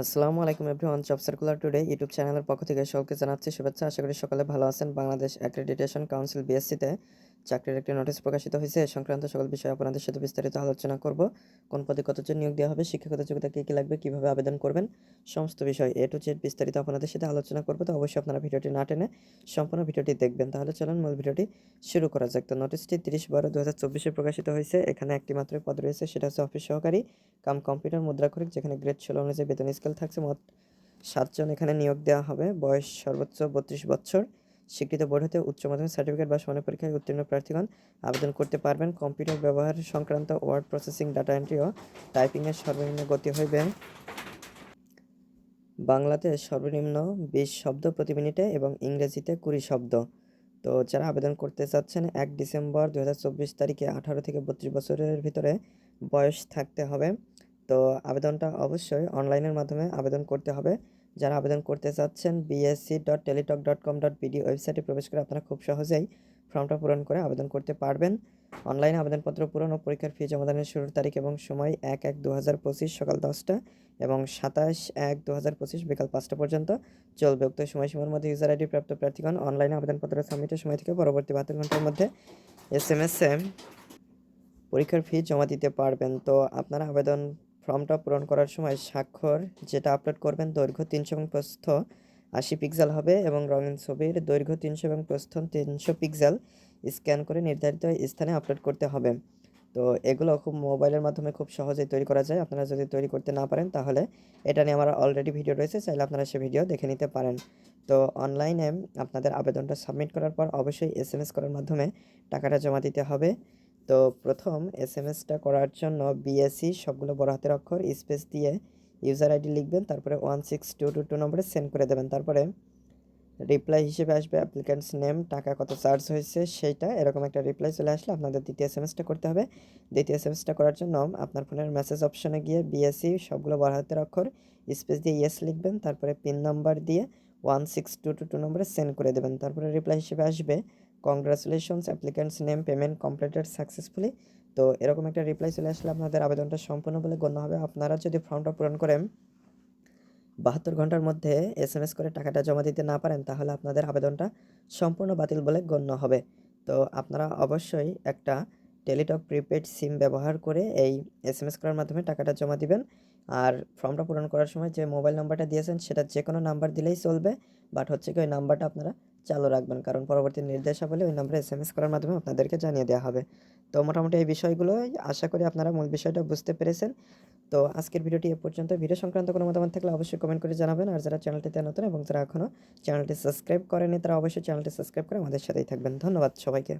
আসসালামু আলাইকুম everyone, job circular today YouTube চ্যানেলের পক্ষ থেকে সকলকে জানাচ্ছি শুভেচ্ছা। আশা করি সকালে ভালো আছেন। বাংলাদেশ অ্যাক্রেডিটেশন কাউন্সিল বিএসসিতে চাকরির একটি নোটিশ প্রকাশিত হয়েছে। এ সংক্রান্ত সকল বিষয়ে আপনাদের সাথে বিস্তারিত আলোচনা করব। কোন পদে কতজন নিয়োগ দেওয়া হবে, শিক্ষাগত যোগ্যতা কী কী লাগবে, কীভাবে আবেদন করবেন, সমস্ত বিষয় এ টু জেড বিস্তারিত আপনাদের সাথে আলোচনা করব। তো অবশ্যই আপনারা ভিডিওটি না টেনে সম্পূর্ণ ভিডিওটি দেখবেন। তাহলে চলুন মূল ভিডিওটি শুরু করা যাক। তো নোটিশটি তিরিশ বারো দু হাজার চব্বিশে প্রকাশিত হয়েছে। এখানে একটি মাত্র পদ রয়েছে, সেটা হচ্ছে অফিস সহকারী কাম কম্পিউটার মুদ্রাক্ষরিক, যেখানে গ্রেড ষোলো অনুযায়ী বেতন স্কেল থাকছে। মোট সাতজন এখানে নিয়োগ দেওয়া হবে। বয়স সর্বোচ্চ বত্রিশ বছর। স্বীকৃত বোর্ড হতে উচ্চ মাধ্যমিক সার্টিফিকেট বা সমানের পরীক্ষায় উত্তীর্ণ প্রার্থীগণ আবেদন করতে পারবেন। কম্পিউটার ব্যবহার সংক্রান্ত ওয়ার্ড প্রসেসিং ডাটা এন্ট্রি ও টাইপিংয়ের সর্বনিম্ন গতি হইবে। বাংলাতে সর্বনিম্ন বিশ শব্দ প্রতি মিনিটে এবং ইংরেজিতে কুড়ি শব্দ। তো যারা আবেদন করতে চাচ্ছেন, এক ডিসেম্বর দু হাজার চব্বিশ তারিখে আঠারো থেকে বত্রিশ বছরের ভিতরে বয়স থাকতে হবে। তো আবেদনটা অবশ্যই অনলাইনের মাধ্যমে আবেদন করতে হবে। যারা আবেদন করতে চাচ্ছেন BSC dot Teletalk dot com dot BD ওয়েবসাইটে প্রবেশ করে আপনারা খুব সহজেই ফর্মটা পূরণ করে আবেদন করতে পারবেন। অনলাইনে আবেদনপত্র পূরণ ও পরীক্ষার ফি জমাদানের শুরুর তারিখ এবং সময় এক এক দু পঁচিশ সকাল দশটা এবং সাতাশ এক দু হাজার পঁচিশ বিকাল পাঁচটা পর্যন্ত চলবে। উক্ত সময়সীমার মধ্যে ইউজার আইডি প্রাপ্ত প্রার্থীগণ অনলাইনে আবেদনপত্র সাবমিটের সময় থেকে পরবর্তী বাহাত্তর ঘণ্টার মধ্যে এস এম এস পরীক্ষার ফি জমা দিতে পারবেন। তো আপনারা আবেদন ফর্মটা পূরণ করার সময় স্বাক্ষর যেটা আপলোড করবেন দৈর্ঘ্য তিনশো এবং প্রস্থ আশি পিক্সেল হবে এবং রঙিন ছবির দৈর্ঘ্য তিনশো এবং প্রস্থ তিনশো পিক্সেল স্ক্যান করে নির্ধারিত স্থানে আপলোড করতে হবে। তো এগুলো খুব মোবাইলের মাধ্যমে খুব সহজেই তৈরি করা যায়। আপনারা যদি তৈরি করতে না পারেন তাহলে এটা নিয়ে আমার অলরেডি ভিডিও রয়েছে, চাইলে আপনারা সে ভিডিও দেখে নিতে পারেন। তো অনলাইনে আপনাদের আবেদনটা সাবমিট করার পর অবশ্যই এস এম এস করার মাধ্যমে টাকাটা জমা দিতে হবে। তো প্রথম এস এম এসটা করার জন্য বিএসসি সবগুলো বড় হাতের অক্ষর, স্পেস দিয়ে ইউজার আইডি লিখবেন, তারপরে one six two two two নম্বরে সেন্ড করে দেবেন। তারপরে রিপ্লাই হিসেবে আসবে অ্যাপ্লিক্যান্টস নেম টাকা কত চার্জ হয়েছে, সেইটা এরকম একটা রিপ্লাই চলে আসলে আপনাদের দ্বিতীয় এসটা করতে হবে। দ্বিতীয় এসটা করার জন্য আপনার ফোনের মেসেজ অপশনে গিয়ে বিএসসি সবগুলো বড় হাতের অক্ষর, স্পেস দিয়ে ইয়েস লিখবেন, তারপরে পিন নাম্বার দিয়ে one six two two two নম্বরে সেন্ড করে দেবেন। তারপরে রিপ্লাই হিসেবে আসবে congratulations applicants name payment completed successfully তো এরকম একটা রিপ্লাই চলে আসলে আপনাদের আবেদনটা সম্পূর্ণ বলে গণ্য হবে। আপনারা যদি ফর্মটা পূরণ করেন, বাহাত্তর ঘণ্টার মধ্যে এস এম এস করে টাকাটা জমা দিতে না পারেন, তাহলে আপনাদের আবেদনটা সম্পূর্ণ বাতিল বলে গণ্য হবে। তো আপনারা অবশ্যই একটা টেলিটক প্রিপেড সিম ব্যবহার করে এই এস এম এস করার মাধ্যমে টাকাটা জমা দিবেন। আর ফর্মটা পূরণ করার সময় যে মোবাইল নাম্বারটা দিয়েছেন, সেটা যে কোনো নাম্বার দিলেই চলবে। বাট হচ্ছে কি, ওই নাম্বারটা আপনারা চালু রাখবেন। কারণ পরবর্তী নির্দেশাবলী ওই নম্বরে এস এম এস করার মাধ্যমে আপনাদেরকে জানিয়ে দেওয়া হবে। তো মোটামুটি এই বিষয়গুলো আশা করি আপনারা মূল বিষয়টা বুঝতে পেরেছেন। তো আজকের ভিডিওটি এ পর্যন্ত। ভিডিও সংক্রান্ত কোনো মতামত থাকলে অবশ্যই কমেন্ট করে জানাবেন। আর যারা চ্যানেলটিতে নতুন এবং যারা এখনও চ্যানেলটি সাবস্ক্রাইব করেনি তারা অবশ্যই চ্যানেলটি সাবস্ক্রাইব করে আমাদের সাথেই থাকবেন। ধন্যবাদ সবাইকে।